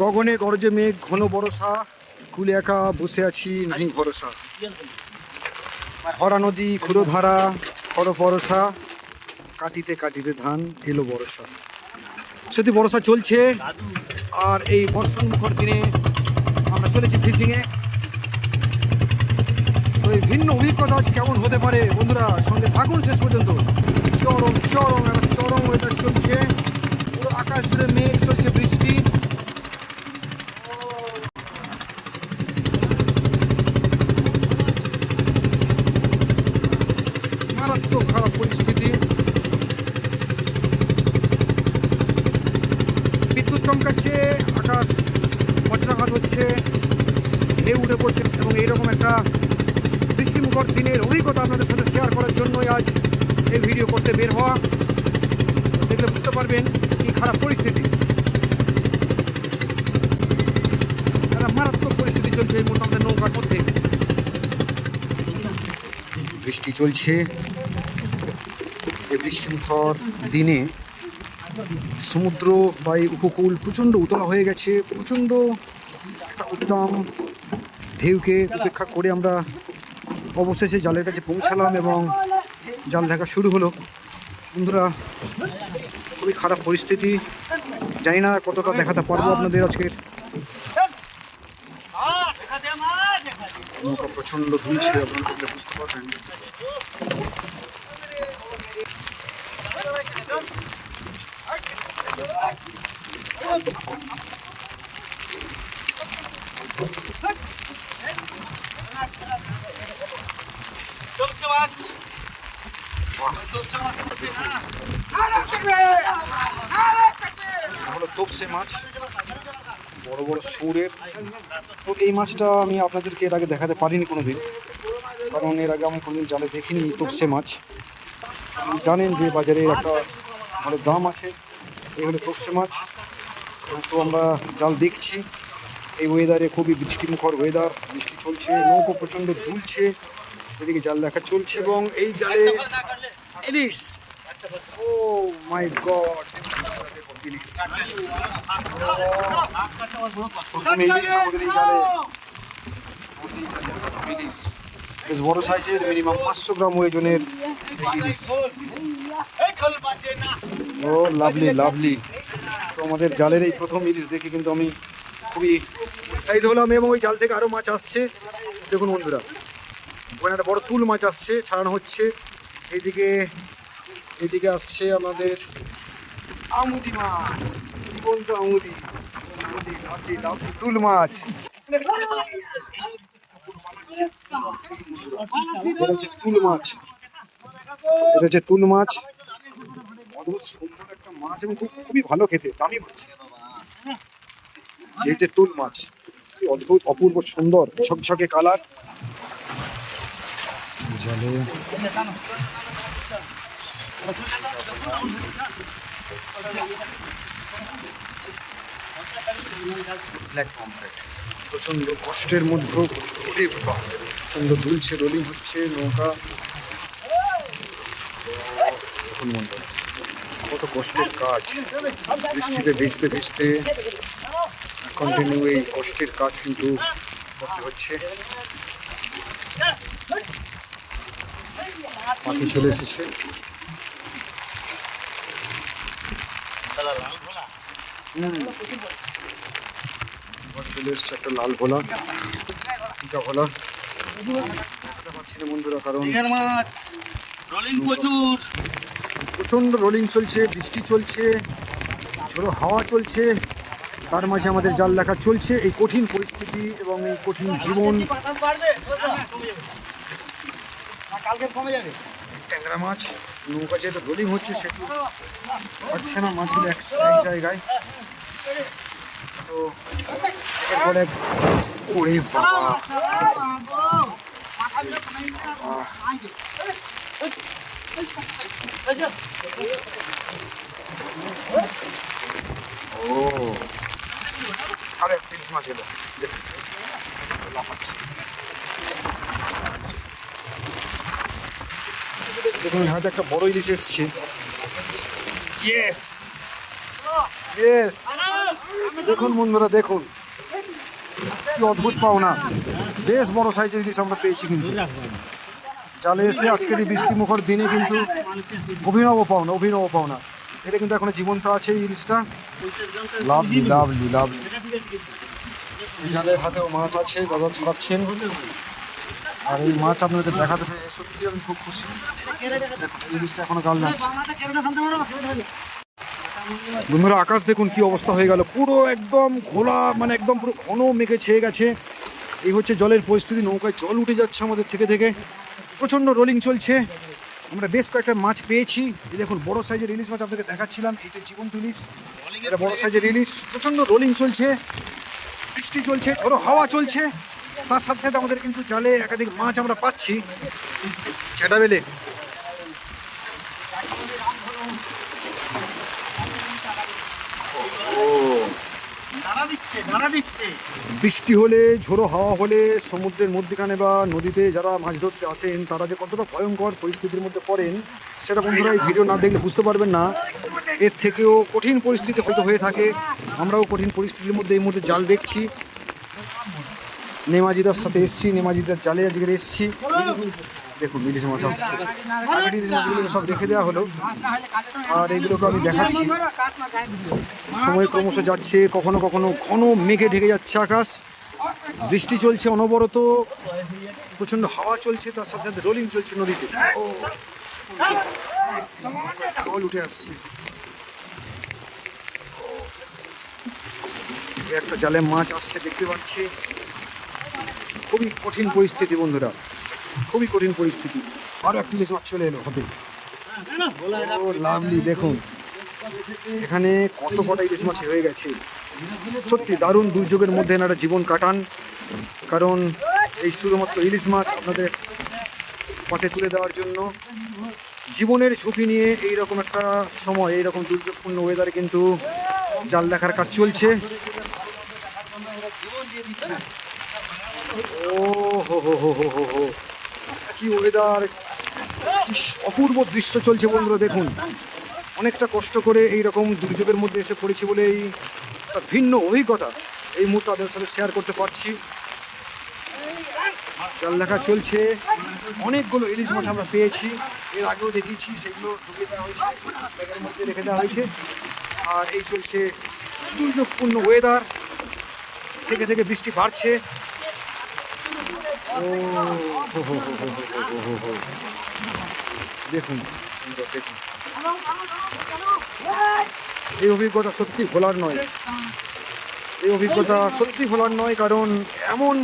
গগনে গরজে মেঘ, ঘন বরসা কুলে একা বসে আছি, নাহি ভরসা। হরা নদী, ক্ষুরধারা খর বরসা, কাটিতে কাটিতে ধান, এলো বরসা। সত্যি বরসা চলছে, আর এই বর্ষণ মুখর দিনে আমরা চলেছি ফিশিংয়ে তো এই ভিন্ন অভিজ্ঞতা আজ কেমন হতে পারে? বন্ধুরা, সঙ্গে থাকুন শেষ পর্যন্ত। চরম চরম চরম ওয়েদার চলছে। পুরো আকাশ জুড়ে মেঘ চলছে, বৃষ্টি। মারাত্মক খারাপ পরিস্থিতি। বিদ্যুৎ চমকাচ্ছে, আকাশ বজ্রাঘাত হচ্ছে, ঢেউ উঠে পড়ছে এবং এইরকম একটা বৃষ্টিমুখর দিনের অভিজ্ঞতা আপনাদের সাথে শেয়ার করার জন্যই আজ এই ভিডিও করতে বের হওয়া। দেখলে বুঝতে পারবেন কি খারাপ পরিস্থিতি। একটা মারাত্মক পরিস্থিতি চলছে এই মুহূর্তে আমাদের নৌকার মধ্যে। বৃষ্টি চলছে এই বৃষ্টিমুখর দিনে সমুদ্র বা এই উপকূল প্রচণ্ড উতলা হয়ে গেছে, প্রচণ্ড একটা উদ্দাম ঢেউকে উপেক্ষা করে আমরা অবশেষে জালের কাছে পৌঁছালাম এবং জাল দেখা শুরু হলো। বন্ধুরা, খুবই খারাপ পরিস্থিতি। জানি না কতটা দেখাতে পারব আপনাদের আজকের প্রচণ্ড দুলছে, আপনারা বুঝতে পারবেন তোপসে মাছ। বড় বড় সুরের তো এই মাছটা আমি আপনাদেরকে এর আগে দেখাতে পারিনি কোনোদিন। কারণ এর আগে আমি কোনোদিন জালে দেখিনি তোপসে মাছ। জানেন যে বাজারে একটা ভালো দাম আছে। এই হলো তোপসে মাছ। তো আমরা জাল দেখছি। এই ওয়েদারে খুবই বৃষ্টিমুখর ওয়েদার বৃষ্টি চলছে, নৌকো প্রচণ্ড দুলছে। এদিকে জাল দেখা চলছে এবং এই জালে ইলিশ। ও মাই জালে। বেশ বড় সাইজের মিনিমাম পাঁচশো গ্রাম ওজনের এই ইলিশ। ও লাভলি লাভলি তো আমাদের জালের এই প্রথম ইলিশ দেখে কিন্তু আমি খুবই উৎসাহিত হলাম এবং ওই জাল থেকে আরও মাছ আসছে। দেখুন বন্ধুরা ওখানে একটা বড় তুল মাছ আসছে, ছাড়ানো হচ্ছে। এইদিকে এদিকে আসছে আমাদের আমুদি মাছ, জীবন্ত আমুদি আমুদি লাভলি লাভলি তুল মাছ। তুল মাছ। এটা হচ্ছে তুল মাছ। অদ্ভুত সুন্দর একটা মাছ এবং খুব খুবই ভালো খেতে দামি মাছ। এই যে তুল মাছ অদ্ভুত অপূর্ব সুন্দর ঝকঝকে কালার। জলে। ব্ল্যাক পম্পলেট প্রচণ্ড কষ্টের মধ্যেও প্রচণ্ড দুলছে রোলিং হচ্ছে নৌকা। বন্ধু কত কষ্টের কাজ। বৃষ্টিতে ভিজতে ভিজতে কন্টিনিউ এই কষ্টের কাজ কিন্তু করতে হচ্ছে। পাখি চলে এসেছে। চলে এসছে একটা লাল ভোলা টিকা ভোলা। পাচ্ছি না বন্ধুরা, কারণ প্রচুর। প্রচণ্ড রোলিং চলছে বৃষ্টি চলছে ঝোড়ো হাওয়া চলছে তার মাঝে আমাদের জাল লেখা চলছে। এই কঠিন পরিস্থিতি এবং এই কঠিন জীবন ট্যাংরা মাছ নৌকা যেটা রোলিং হচ্ছে সেটু পাচ্ছে না মাছগুলো এক এক জায়গায়। তো এরপরে ওরে বাবা। ও। আরে পিস মাছ এলো দেখুন হাতে একটা বড় ইলিশ এসছে। ইয়েস ইয়েস দেখুন বন্ধুরা দেখুন। কি অদ্ভুত পাওনা। বেশ বড় সাইজের ইলিশ আমরা পেয়েছি কিন্তু। এসে আজকের এই বৃষ্টি মুখর দিনে কিন্তু অভিনব পাওনা অভিনব পাওনা। এটা কিন্তু এখনও জীবন্ত আছে এই ইলিশটা। লাভলি লাভলি লাভলি জালের হাতেও মাছ আছে, দাদা ছড়াচ্ছেন আর এই মাছ আপনাদের দেখাতে পেয়ে সত্যি আমি খুব খুশি। এখনও গাল যাচ্ছে বন্ধুরা, আকাশ দেখুন কি অবস্থা হয়ে গেল। পুরো একদম খোলা মানে একদম পুরো ঘন মেঘে ছেয়ে গেছে। এই হচ্ছে জলের পরিস্থিতি, নৌকায় জল উঠে যাচ্ছে আমাদের থেকে থেকে। প্রচণ্ড রোলিং চলছে। আমরা বেশ কয়েকটা মাছ পেয়েছি। এই দেখুন, বড় সাইজের ইলিশ মাছ আপনাকে দেখাচ্ছিলাম। এটা জীবন্ত ইলিশ এটা বড় সাইজের ইলিশ প্রচণ্ড রোলিং চলছে। বৃষ্টি চলছে, ঝোড়ো হাওয়া চলছে। তার সাথে সাথে আমাদের কিন্তু জালে একাধিক মাছ আমরা পাচ্ছি। চেটা বৃষ্টি হলে, ঝোড়ো হাওয়া হলে, সমুদ্রের মধ্যখানে বা নদীতে যারা মাছ ধরতে আসেন, তারা যে কতটা ভয়ঙ্কর পরিস্থিতির মধ্যে পড়েন, সেটা বন্ধুরা এই ভিডিও না দেখলে বুঝতে পারবেন না। এর থেকেও কঠিন পরিস্থিতি হয়তো হয়ে থাকে। আমরাও কঠিন পরিস্থিতির মধ্যে এই মুহূর্তে জাল দেখছি। নেমাজিদার সাথে এসছি, নেমাজিদার জালে আজকে এসছি। দেখুন ইলিশ মাছ আসছে। ইলিশ মাছগুলো সব রেখে দেওয়া হলো। আর এইগুলোকে আমি দেখাচ্ছি। সময় ক্রমশ যাচ্ছে, কখনো কখনো ঘন মেঘে ঢেকে যাচ্ছে আকাশ। বৃষ্টি চলছে অনবরত। প্রচণ্ড হাওয়া চলছে, তার সাথে সাথে রোলিং চলছে নদীতে। জল উঠে আসছে। একটা জালে মাছ আসছে, দেখতে পাচ্ছি। খুবই কঠিন পরিস্থিতি, বন্ধুরা। খুবই কঠিন পরিস্থিতি। আরও একটি ইলিশ মাছ চলে এলো, হতে। লাভলি দেখুন। এখানে কত কটা ইলিশ মাছ হয়ে গেছে। সত্যি, দারুণ দুর্যোগের মধ্যে এনারা জীবন কাটান। কারণ এই শুধুমাত্র ইলিশ মাছ আপনাদের পথে তুলে দেওয়ার জন্য। জীবনের ঝুঁকি নিয়ে এই রকম একটা সময় এই রকম দুর্যোগপূর্ণ ওয়েদারে কিন্তু জাল দেখার কাজ চলছে। ও হো হো হো হো হো। কি ওয়েদার অপূর্ব দৃশ্য চলছে বন্ধুরা, দেখুন। অনেকটা কষ্ট করে এই রকম দুর্যোগের মধ্যে এসে পড়েছি বলে এই একটা ভিন্ন অভিজ্ঞতা এই মুহূর্তে তাদের সাথে শেয়ার করতে পারছি। জাল দেখা চলছে। অনেকগুলো ইলিশ মাছ আমরা পেয়েছি। এর আগেও দেখিয়েছি, সেগুলো ঢুকে দেওয়া হয়েছে, ব্যাগের মধ্যে রেখে দেওয়া হয়েছে। আর এই চলছে দুর্যোগপূর্ণ ওয়েদার থেকে থেকে বৃষ্টি বাড়ছে। ও দেখুন। দেখুন এই অভিজ্ঞতা সত্যি ভোলার নয়। এই অভিজ্ঞতা সত্যি ভোলার নয়, কারণ এমন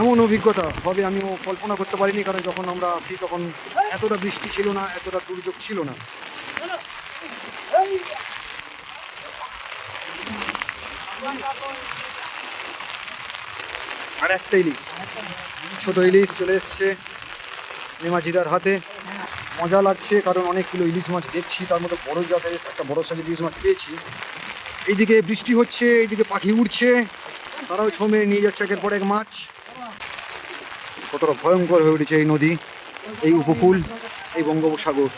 এমন অভিজ্ঞতা হবে আমিও কল্পনা করতে পারিনি, কারণ যখন আমরা আসি তখন এতটা বৃষ্টি ছিল না, এতটা দুর্যোগ ছিল না। আর একটা ইলিশ। ছোট ইলিশ চলে এসছে নেমাজিদার হাতে। মজা লাগছে কারণ অনেকগুলো ইলিশ মাছ দেখছি, তার মধ্যে বড় জাতের একটা বড় সাইজের ইলিশ মাছ পেয়েছি। এইদিকে বৃষ্টি হচ্ছে, এইদিকে পাখি উড়ছে, তারাও ছমে নিয়ে যাচ্ছে একের পর এক মাছ। কতটা ভয়ঙ্কর হয়ে উঠেছে এই নদী, এই উপকূল, এই বঙ্গোপসাগর।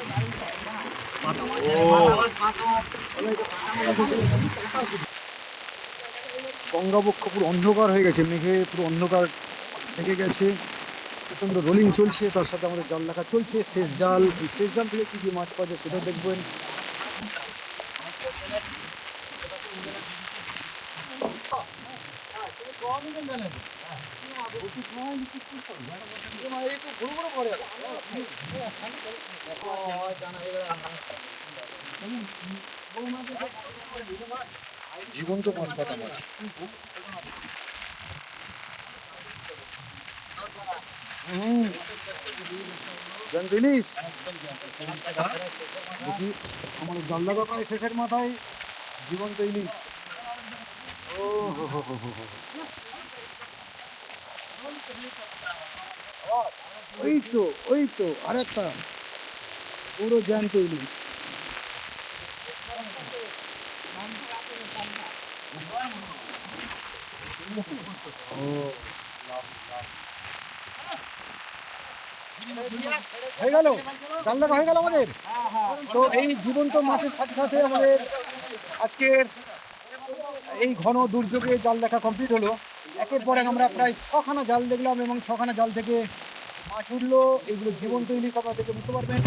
গঙ্গাবক্ষ পুরো অন্ধকার হয়ে গেছে মেঘে পুরো অন্ধকার থেকে গেছে। প্রচণ্ড রোলিং চলছে, তার সাথে আমাদের জাল দেখা চলছে। শেষ জাল, এই শেষ জাল থেকে কী কী মাছ পাওয়া যায় সেটা দেখবেন। জীবন্ত মাছ পাতা মাছ শেষের মাথায় ও হো। ওই তো ওই তো, আরেকটা। পুরো জ্যান্ত ইলিশ। হয়ে গেল? জাল লাগা হয়ে গেল আমাদের। তো এই জীবন্ত মাছের সাথে সাথে আমাদের আজকের এই ঘন দুর্যোগে জাল দেখা কমপ্লিট হলো। একের পর এক আমরা প্রায় ছখানা জাল দেখলাম এবং ছখানা জাল থেকে মাছ উঠল। এগুলো জীবন্ত ইলিশ, আপনারা দেখে বুঝতে পারবেন।